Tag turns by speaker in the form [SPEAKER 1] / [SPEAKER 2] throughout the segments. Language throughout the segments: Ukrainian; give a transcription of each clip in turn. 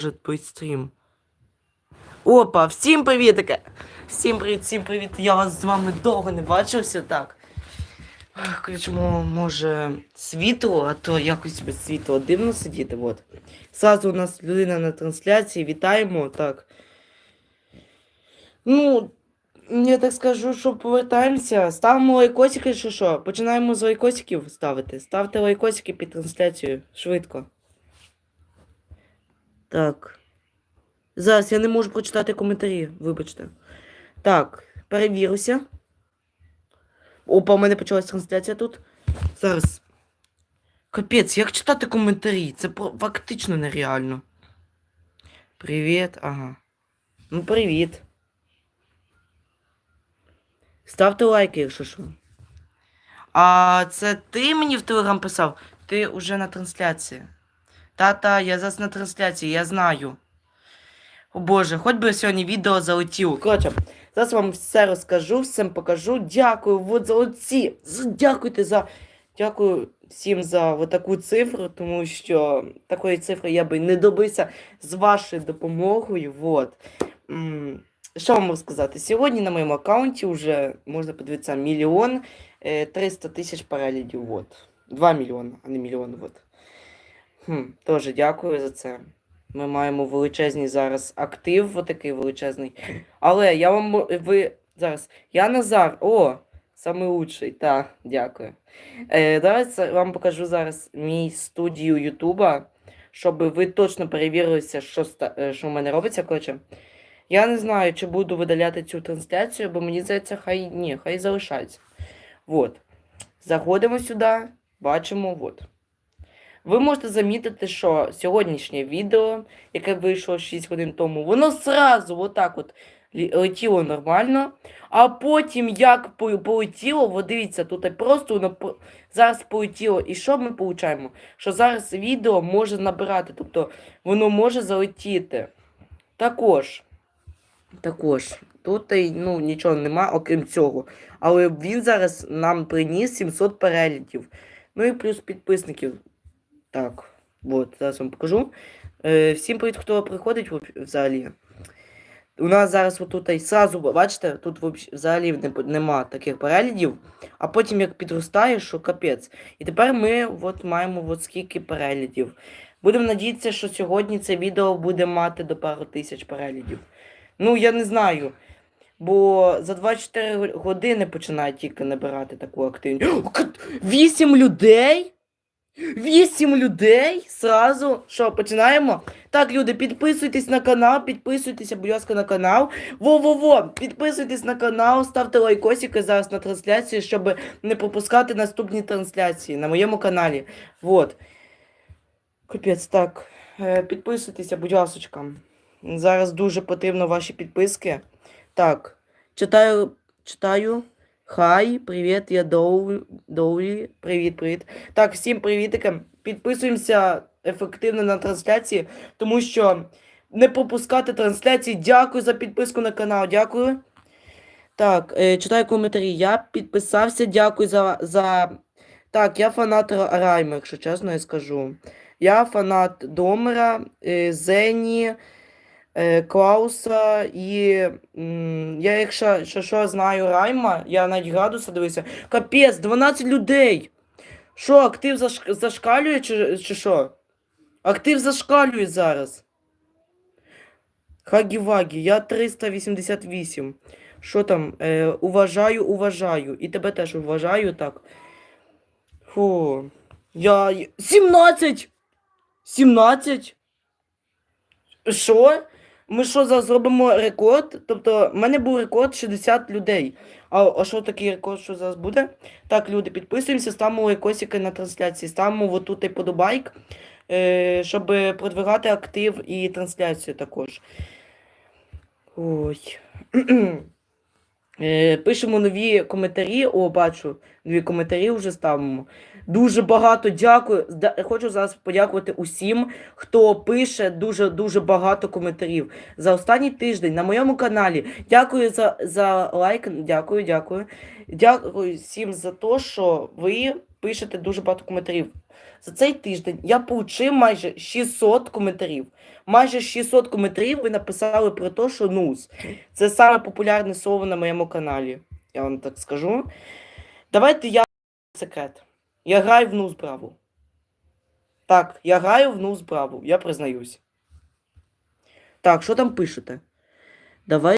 [SPEAKER 1] может быть стрім. Опа, всім привітики! Всім привіт, всім привіт! Я вас з вами довго не бачився, так. Включимо, може, світло, а то якось без світла дивно сидіти. От. Зразу у нас людина на трансляції, вітаємо, так. Ну, я так скажу, що повертаємося. Ставимо лайкосики, що що? Починаємо з лайкосиків ставити. Ставте лайкосики під трансляцією. Швидко. Так. Зараз я не можу прочитати коментарі, вибачте. Так, перевіруся. Опа, у мене почалась трансляція тут. Зараз. Капець, як читати коментарі? Це фактично нереально. Привіт, ага. Ну, привіт. Ставте лайки, якщо що. А це ти мені в телеграм писав? Ти уже на трансляції. Та-та, я зараз на трансляції, я знаю. О Боже, хоч би сьогодні відео залетіло. Коротше, зараз вам все розкажу, всім покажу. Дякую от за оці. Дякуйте за. Дякую всім за таку цифру, тому що такої цифри я би не добився з вашою допомогою. Вот. М, Що вам розказати? Сьогодні на моєму аккаунті вже можна подивитися мільйон е, 300 тисяч переглядів. Вот. 2 мільйони, а не мільйон. Вот. Хм, Тоже дякую за це. Ми маємо величезний зараз актив, отакий величезний. Але я вам ви зараз. Я Назар. О, самий лучший. Так, дякую. Е, я вам покажу зараз мій студію Ютуба, щоб ви точно перевірилися, що, е, що в мене робиться. Коротше. Я не знаю, чи буду видаляти цю трансляцію, бо мені здається, хай ні, хай залишається. Вот. Заходимо сюди, бачимо, от. Ви можете замітити, що сьогоднішнє відео, яке вийшло 6 годин тому, воно сразу отак от летіло нормально. А потім, як полетіло, от дивіться, тут просто зараз полетіло. І що ми получаємо? Що зараз відео може набирати, тобто воно може залетіти. Також. Також. Тут ну, нічого нема, окрім цього. Але він зараз нам приніс 700 переглядів. Ну і плюс підписників. Так, от, зараз вам покажу. Е, всім привіт, хто приходить взагалі. У нас зараз отут і сразу, бачите, тут взагалі не, нема таких переглядів, а потім як підростає, що капець. І тепер ми от маємо от скільки переглядів. Будемо надіятися, що сьогодні це відео буде мати до пару тисяч переглядів. Ну, я не знаю. Бо за 24 години починає тільки набирати таку активність. О, кат- Вісім людей? Вісім людей? Сразу. Що, починаємо? Так, люди, підписуйтесь на канал, підписуйтеся, будь ласка, на канал. Во-во-во, підписуйтесь на канал, ставте лайкосики зараз на трансляції, щоб не пропускати наступні трансляції на моєму каналі. Вот. Капець, так. Е, Підписуйтеся, будь ласочка. Зараз дуже потрібно ваші підписки. Так, читаю, читаю. Хай, привіт, я Доу, Доулі. Привіт, привіт. Так, всім привітики. Підписуємося ефективно на трансляції, тому що не пропускати трансляції. Дякую за підписку на канал. Дякую. Так, е, читаю коментарі. Я підписався. Дякую за. за... Так, я фанат Райма, якщо чесно, я скажу. Я фанат Домера, е, Зені, Клауса і. я, якщо що, що знаю Райма, я навіть градуса дивився. Капець, 12 людей! Що, актив заш... зашкалює чи, чи що? Актив зашкалює зараз. Хагі-вагі, я 388. Що там? Е, уважаю, уважаю. І тебе теж уважаю, так. Фу. Я. й- 17! 17? Що? Ми що зараз зробимо рекорд? Тобто, в мене був рекорд 60 людей. А, а що такий рекорд, що зараз буде? Так, люди, підписуємося, ставимо лайкосики на трансляції, ставимо отут і подобайк, е, щоб продвигати актив і трансляцію також. Ой. Е, Пишемо нові коментарі. О, бачу, нові коментарі вже ставимо. Дуже багато дякую. Хочу зараз подякувати усім, хто пише дуже дуже багато коментарів за останній тиждень на моєму каналі. Дякую за, за лайк. Дякую, дякую. Дякую всім за те, що ви пишете дуже багато коментарів. За цей тиждень я получив майже 600 коментарів. майже 600 коментарів ви написали про те, що нус. Це саме популярне слово на моєму каналі. Я вам так скажу. Давайте я секрет. Я граю в нус браву. Так, я граю в нус браву, я признаюсь. Так, що там пишете? Давай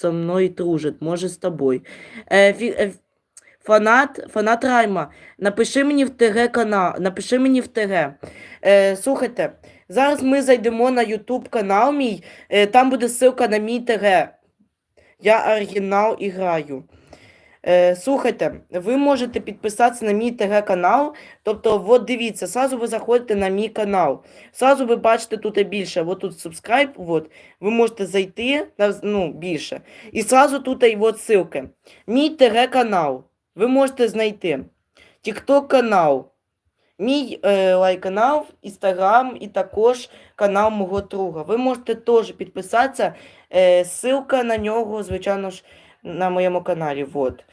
[SPEAKER 1] со мною дружить, може з тобою. Е, фі, е, фанат, фанат Райма, напиши мені в ТГ канал, напиши мені в ТГ. Е, слухайте, зараз ми зайдемо на YouTube канал мій, е, там буде ссылка на мій ТГ. Я оригінал і граю. Е, слухайте, ви можете підписатися на мій ТГ канал. Тобто, от дивіться, сразу ви заходите на мій канал. Сразу ви бачите тут більше. От тут subscribe, от. Ви можете зайти ну, більше. І сразу тут і от ссылки. Мій ТГ канал. Ви можете знайти. TikTok канал. Мій е, лайк-канал, Інстаграм і також канал мого друга. Ви можете теж підписатися. Е, ссылка на нього, звичайно ж, на моєму каналі. Вот.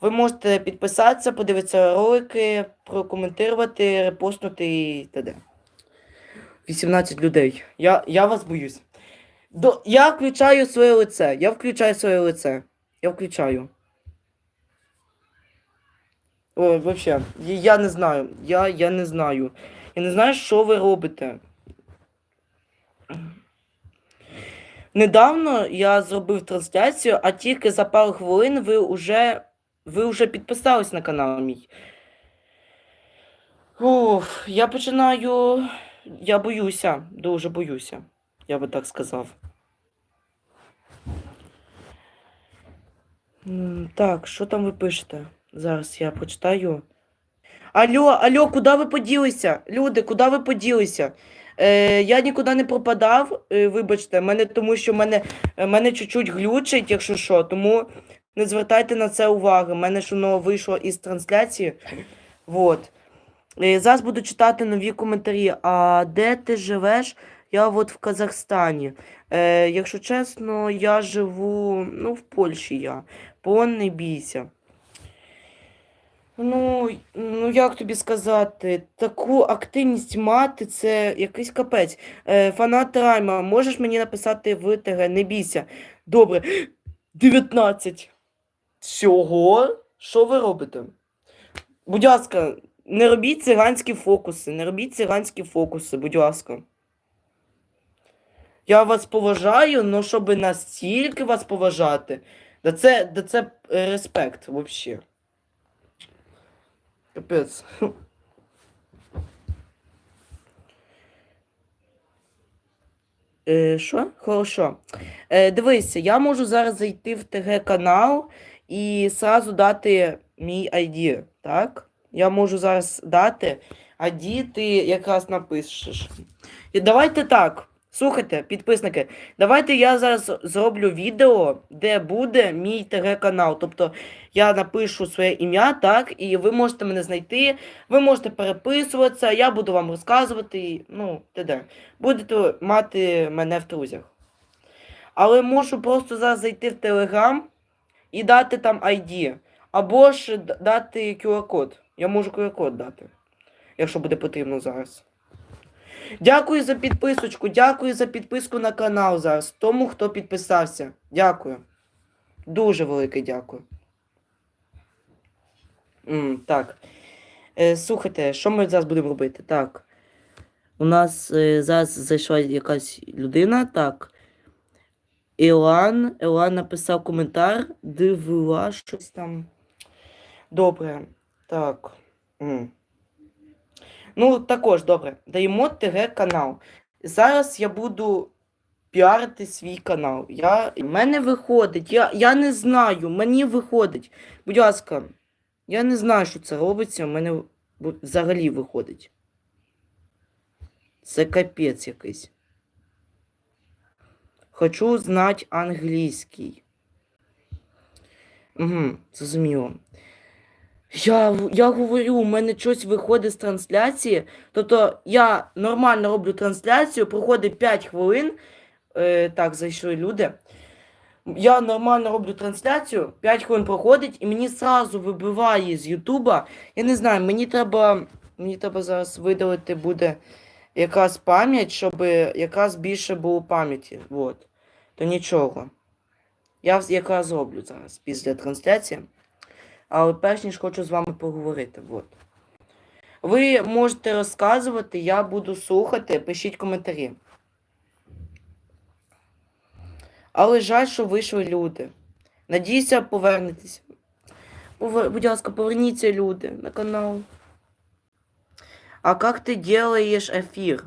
[SPEAKER 1] Ви можете підписатися, подивитися ролики, прокоментувати, репостнути і т.д. 18 людей. Я, я вас боюсь. До, я включаю своє лице. Я включаю своє лице. Я включаю. Ой, я, я не знаю. Я, я не знаю. Я не знаю, що ви робите. Недавно я зробив трансляцію, а тільки за пару хвилин ви вже, ви вже підписались на канал мій. Ух, я починаю. Я боюся, дуже боюся, я би так сказав. Так, що там ви пишете? Зараз я прочитаю. Алло, алло, куди ви поділися? Люди, куди ви поділися? Е, я нікуди не пропадав, е, вибачте, мене, тому що мене, е, мене чуть-чуть глючить, якщо що, тому не звертайте на це уваги. Мене ж воно вийшло із трансляції. Вот. Е, зараз буду читати нові коментарі. А де ти живеш? Я от в Казахстані. Е, якщо чесно, я живу ну, в Польщі я. Пон не бійся. Ну, ну як тобі сказати, таку активність мати це якийсь капець. Е, фанат Райма, можеш мені написати в ТГ, не бійся. Добре. 19. Чого? Що ви робите? Будь ласка, не робіть циганські фокуси, не робіть циганські фокуси, будь ласка. Я вас поважаю, але щоб настільки вас поважати, да це, да це респект взагалі. Капець. Е, що? Хорошо. Е, дивися, я можу зараз зайти в ТГ канал і сразу дати мій ID, так? Я можу зараз дати ID, ти якраз напишеш. І давайте так. Слухайте, підписники, давайте я зараз зроблю відео, де буде мій ТГ канал. Тобто я напишу своє ім'я, так, і ви можете мене знайти, ви можете переписуватися, я буду вам розказувати, ну, т.д. Будете мати мене в друзях. Але можу просто зараз зайти в Телеграм і дати там ID. Або ж дати QR-код. Я можу QR-код дати, якщо буде потрібно зараз. Дякую за підписочку, дякую за підписку на канал зараз. Тому, хто підписався. Дякую. Дуже велике дякую. М, так. Е, слухайте, що ми зараз будемо робити? Так. У нас е, зараз зайшла якась людина. Так. Елан. Елан написав коментар. Дивила щось там. Добре. Так. М. Ну, також добре. Даємо ТГ канал. Зараз я буду піарити свій канал. Я... Мене виходить. Я, я не знаю, мені виходить. Будь ласка, я не знаю, що це робиться. У мене взагалі виходить. Це капець якийсь. Хочу знати англійський. Угу, зрозуміло. Я, я говорю, у мене щось виходить з трансляції. Тобто я нормально роблю трансляцію, проходить 5 хвилин. Е, так, зайшли люди. Я нормально роблю трансляцію, 5 хвилин проходить, і мені сразу вибиває з Ютуба. Я не знаю, мені треба. Мені треба зараз видалити буде якраз пам'ять, щоб якраз більше було пам'яті. Вот. То нічого. Я якраз зроблю зараз після трансляції. Але перш ніж хочу з вами поговорити. Вот. Ви можете розказувати, я буду слухати, пишіть коментарі. Але жаль, що вийшли люди. Надіюся, повернетеся. Повер... Будь ласка, поверніться, люди, на канал. А як ти делаєш ефір?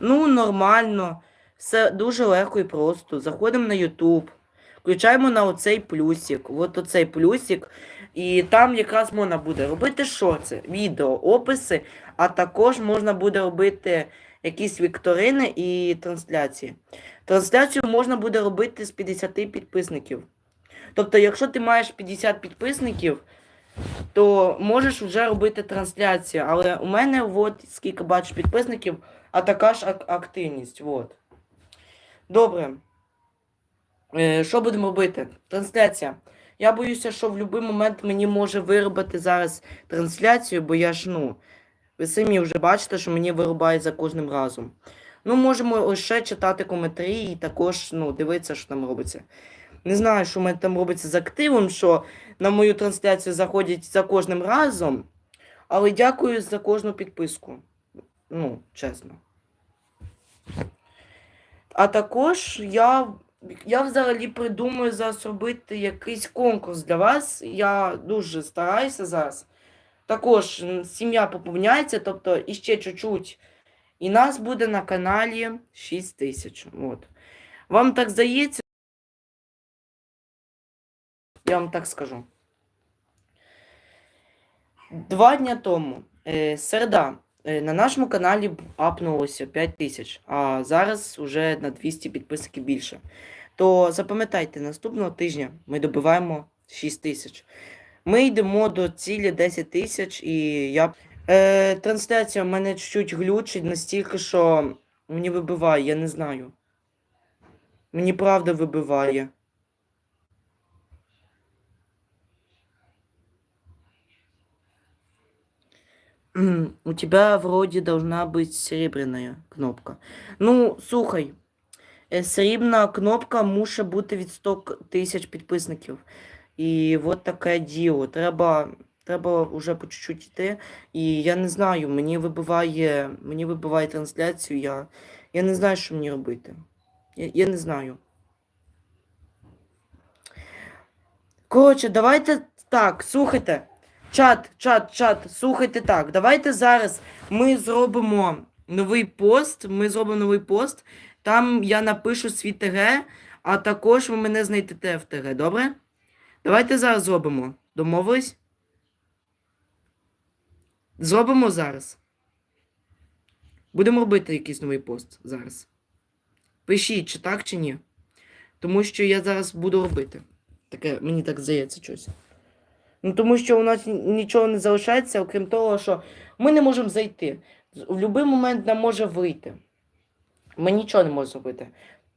[SPEAKER 1] Ну, нормально. Все дуже легко і просто. Заходимо на YouTube, включаємо на оцей плюсик. От оцей плюсик. І там якраз можна буде робити це? Відео, описи, а також можна буде робити якісь вікторини і трансляції. Трансляцію можна буде робити з 50 підписників. Тобто, якщо ти маєш 50 підписників, то можеш вже робити трансляцію. Але у мене от скільки бачиш підписників, а така ж ак- активність. От. Добре. Е, що будемо робити? Трансляція. Я боюся, що в будь-який момент мені може виробити зараз трансляцію, бо я ж, ну, ви самі вже бачите, що мені вирубають за кожним разом. Ну, можемо лише читати коментарі і також ну, дивитися, що там робиться. Не знаю, що в мене там робиться з активом, що на мою трансляцію заходять за кожним разом. Але дякую за кожну підписку. Ну, чесно. А також я, я взагалі придумаю зараз робити якийсь конкурс для вас. Я дуже стараюся зараз. Також сім'я поповняється, тобто іще чуть-чуть. І нас буде на каналі 6 тисяч. От. Вам так здається? Я вам так скажу. Два дня тому, е, середа, на нашому каналі апнулося 5 тисяч, а зараз вже на 200 підписників більше. То запам'ятайте, наступного тижня ми добиваємо 6 тисяч. Ми йдемо до цілі 10 тисяч, і я. Е, трансляція в мене чуть-чуть глючить настільки, що мені вибиває, я не знаю. Мені правда вибиває. У тебя вроде должна быть серебряная кнопка. Ну, слухай, е, срібна кнопка муше бути від 100 к- тисяч підписників. І от таке діло. Треба, треба вже по чуть-чуть йти. І я не знаю, мені вибиває, мені вибиває трансляцію. Я, я не знаю, що мені робити. Я, я не знаю. Коротше, давайте так, слухайте. Чат, чат, чат, слухайте так. Давайте зараз ми зробимо новий пост. Ми зробимо новий пост. Там я напишу свій ТГ, а також ви мене знайдете в ТГ, добре? Давайте зараз зробимо. Домовились? Зробимо зараз. Будемо робити якийсь новий пост зараз. Пишіть, чи так, чи ні. Тому що я зараз буду робити. Таке, мені так здається щось. Ну, тому що у нас нічого не залишається, окрім того, що ми не можемо зайти. В будь-який момент нам може вийти. Ми нічого не можемо зробити.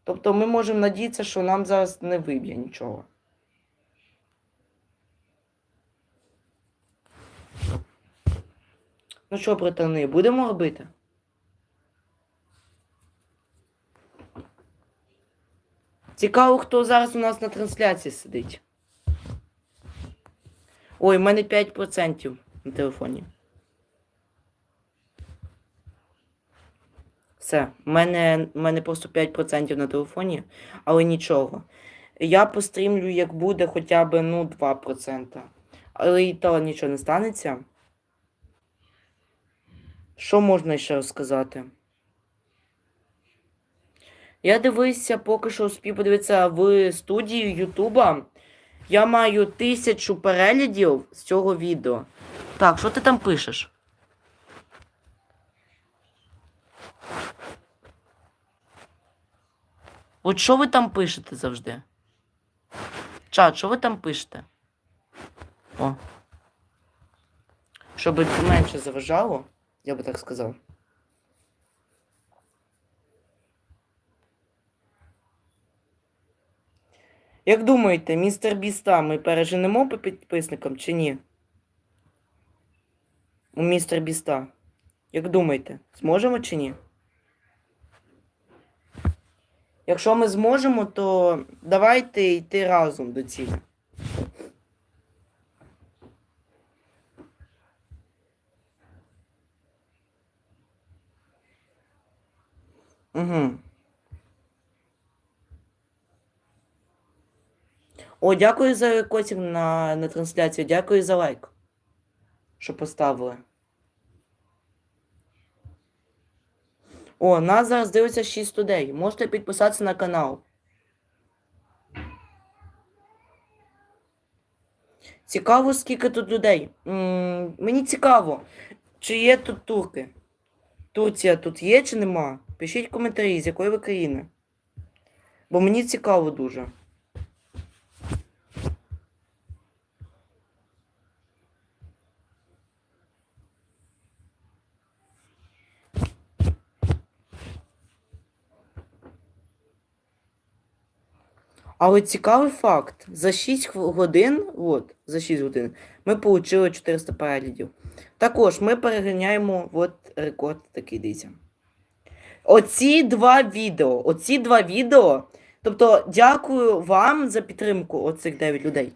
[SPEAKER 1] Тобто ми можемо надіятися, що нам зараз не виб'є нічого. Ну що, братани, будемо робити? Цікаво, хто зараз у нас на трансляції сидить. Ой, в мене 5% на телефоні. Все, в мене, мене просто 5% на телефоні, але нічого. Я пострімлю, як буде хоча б ну, 2%. Але і то нічого не станеться. Що можна ще розказати? Я дивився, поки що успів подивитися в студії Ютуба. Я маю тисячу переглядів з цього відео. Так, що ти там пишеш? От що ви там пишете завжди? Чат, що ви там пишете? О. Щоб менше заважало, я би так сказав. Як думаєте, містер Біста ми переженемо по підписникам чи ні? У містер Біста. Як думаєте, зможемо чи ні? Якщо ми зможемо, то давайте йти разом до цілі. Угу. О, дякую за котик на, на трансляцію. Дякую за лайк. Що поставили. О, нас зараз дивиться 6 людей. Можете підписатися на канал. Цікаво, скільки тут людей. м мені цікаво, чи є тут турки. Турція тут є чи нема? Пишіть коментарі, з якої ви країни. Бо мені цікаво дуже. Але цікавий факт: за 6 годин, от, за 6 годин, ми отримали 400 переглядів. Також ми переганяємо от рекорд такий дивіться. Оці два відео, оці два відео. Тобто, дякую вам за підтримку оцих 9 людей.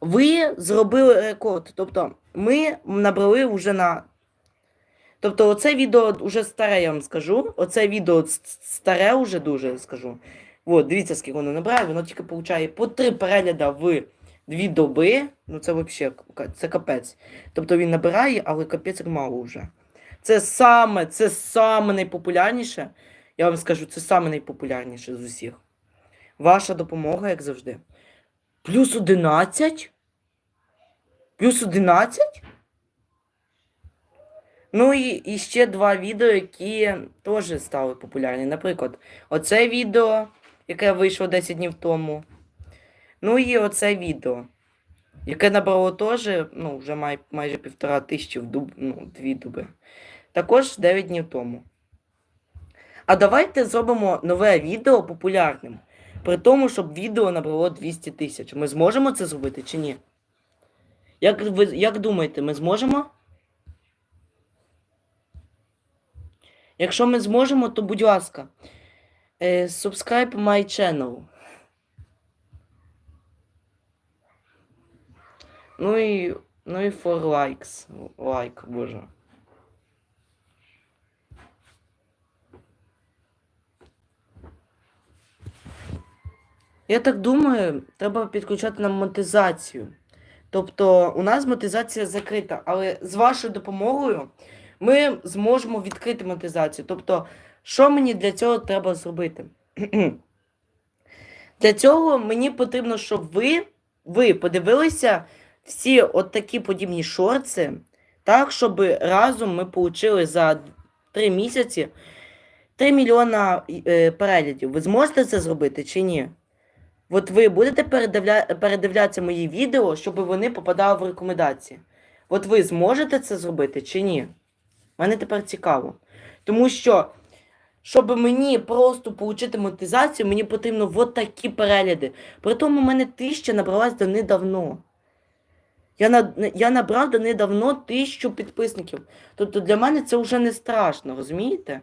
[SPEAKER 1] Ви зробили рекорд. Тобто, ми набрали вже на. Тобто, оце відео вже старе, я вам скажу. Оце відео старе вже дуже скажу. От, дивіться, скільки воно набирає, воно тільки получає по 3 перегляда в 2 доби. Ну це взагалі це капець. Тобто він набирає, але капець мало вже. Це саме, це саме найпопулярніше. Я вам скажу, це саме найпопулярніше з усіх. Ваша допомога, як завжди. Плюс 11? Плюс 11? Ну і, і ще два відео, які теж стали популярні. Наприклад, оце відео, яке вийшло 10 днів тому. Ну і оце відео, яке набрало теж, ну, вже май, майже півтора тисячі в дуб, ну, дві дуби. Також 9 днів тому. А давайте зробимо нове відео популярним. При тому, щоб відео набрало 200 тисяч. Ми зможемо це зробити чи ні? Як ви як думаєте, ми зможемо? Якщо ми зможемо, то будь ласка. Е, Subscribe my channel. Ну і. Ну і for likes. Лайк, боже. Я так думаю, треба підключати нам монетизацію. Тобто, у нас монетизація закрита, але з вашою допомогою ми зможемо відкрити монетизацію. Тобто, що мені для цього треба зробити? Для цього мені потрібно, щоб ви, ви подивилися всі от подібні шорти, так, щоб разом ми отримали за 3 місяці 3 мільйона е, переглядів. Ви зможете це зробити чи ні? От ви будете передивля... передивлятися мої відео, щоб вони попадали в рекомендації. От ви зможете це зробити чи ні? Мене тепер цікаво. Тому що, щоб мені просто отримати монетизацію, мені потрібно от такі перегляди. При тому, у мене тисяча набралась до недавно. Я, на... я набрав до недавно тисячу підписників. Тобто для мене це вже не страшно, розумієте?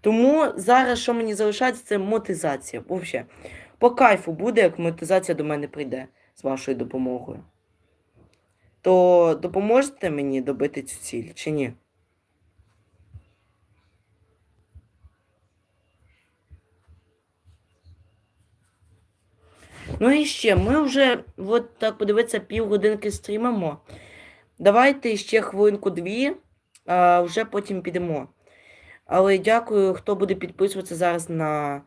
[SPEAKER 1] Тому зараз, що мені залишається, це мотизація. Взагалі, по кайфу буде, як мотизація до мене прийде з вашою допомогою. То допоможете мені добити цю ціль чи ні? Ну і ще, ми вже, от так подивитися, півгодинки стрімимо. Давайте ще хвилинку-дві, а вже потім підемо. Але дякую, хто буде підписуватися зараз на,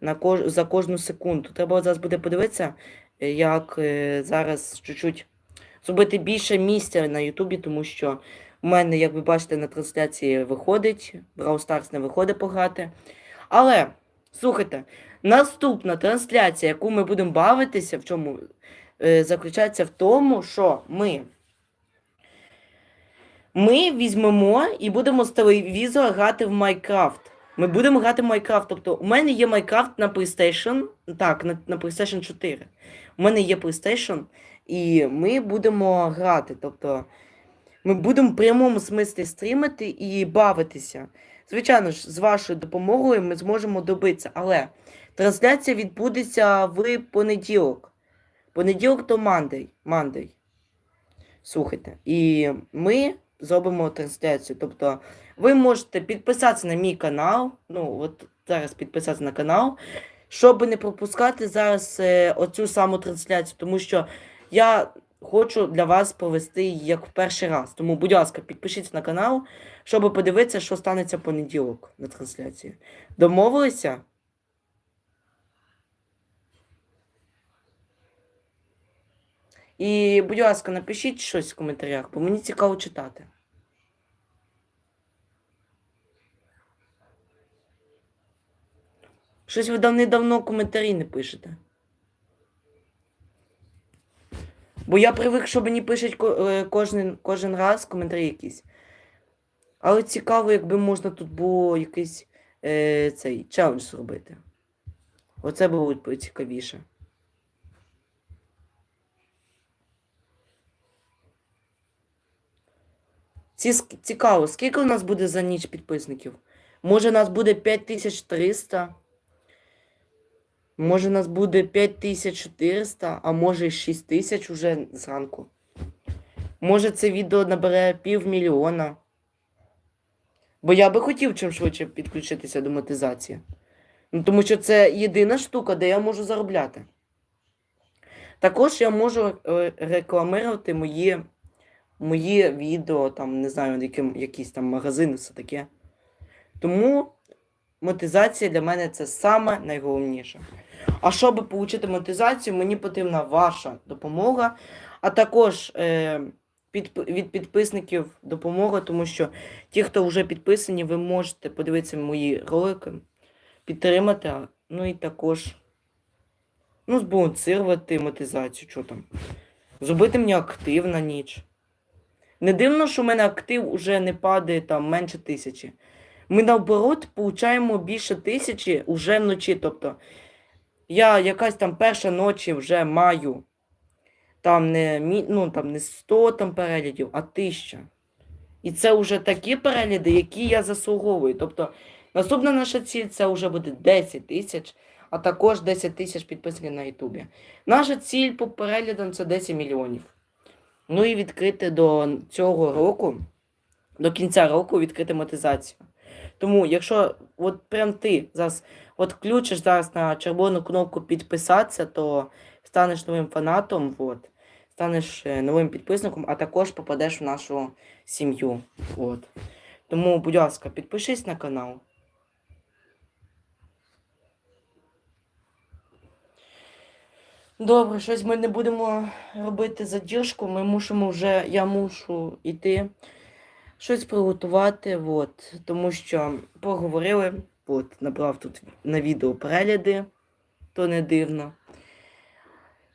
[SPEAKER 1] на кож, за кожну секунду. Треба зараз буде подивитися, як е, зараз чуть-чуть зробити більше місця на Ютубі, тому що у мене, як ви бачите, на трансляції виходить, Brawl Stars не виходить пограти. Але, слухайте, наступна трансляція, яку ми будемо бавитися, в чому е, заключається в тому, що ми. Ми візьмемо і будемо з телевізора грати в Майнкрафт. Ми будемо грати в Майнкрафт. Тобто, у мене є Майнкрафт на PlayStation. Так, на, на PlayStation 4. У мене є PlayStation, і ми будемо грати. Тобто, ми будемо в прямому смислі стрімити і бавитися Звичайно ж, з вашою допомогою ми зможемо добитися, але трансляція відбудеться в понеділок. Понеділок то Мандей. Мандей. Слухайте. І ми зробимо трансляцію. Тобто, ви можете підписатися на мій канал. Ну, от зараз підписатися на канал, щоб не пропускати зараз е, оцю саму трансляцію, тому що я хочу для вас провести як в перший раз. Тому, будь ласка, підпишіться на канал, щоб подивитися, що станеться в понеділок на трансляції. Домовилися? І, будь ласка, напишіть щось в коментарях, бо мені цікаво читати. Щось ви давним-давно коментарі не пишете. Бо я привик, що мені пишуть е, кожен, кожен раз коментарі якісь. Але цікаво, якби можна тут було якийсь е, цей челендж зробити. Оце було б цікавіше. Ці, цікаво, скільки у нас буде за ніч підписників? Може, нас буде 5300, може, нас буде 5400, а може 6000 уже зранку. Може, це відео набере півмільйона. Бо я би хотів чим швидше підключитися до монетизації. Ну, тому що це єдина штука, де я можу заробляти. Також я можу е, рекламувати мої, мої відео, там, не знаю, яким, якісь там магазини, все таке. Тому монетизація для мене це саме найголовніше. А щоб отримати монетизацію, мені потрібна ваша допомога, а також е, під, від підписників допомога, тому що ті, хто вже підписані, ви можете подивитися мої ролики, підтримати, ну і також ну, збалансувати монетизацію, що там. Зробити мені актив на ніч. Не дивно, що в мене актив уже не падає там менше тисячі. Ми наоборот получаємо більше тисячі уже вночі. Тобто я якась там перша ночі вже маю там не, ну, там не 100 там переглядів, а 1000. І це вже такі перегляди, які я заслуговую. Тобто наступна наша ціль це вже буде 10 тисяч, а також 10 тисяч підписників на Ютубі. Наша ціль по переглядам це 10 мільйонів. Ну і відкрити до цього року, до кінця року відкрити монетизацію. Тому, якщо от прям ти зараз от включиш зараз на червону кнопку підписатися, то станеш новим фанатом, от, станеш е, новим підписником, а також попадеш в нашу сім'ю. От. Тому, будь ласка, підпишись на канал. Добре, щось ми не будемо робити задержку. Ми мусимо вже, я мушу йти щось приготувати, от, тому що поговорили, от, набрав тут на відео перегляди, то не дивно.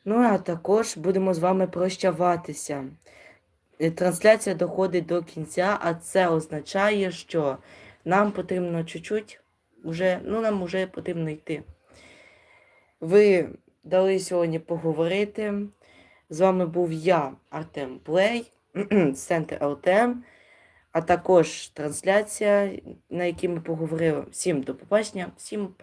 [SPEAKER 1] Ну, а також будемо з вами прощаватися. Е, Трансляція доходить до кінця, а це означає, що нам потрібно чуть-чуть, уже, ну, нам вже потрібно йти. Ви дали сьогодні поговорити. З вами був я, Артем Плей, центр ЛТМ, а також трансляція, на якій ми поговорили. Всім до побачення, всім па.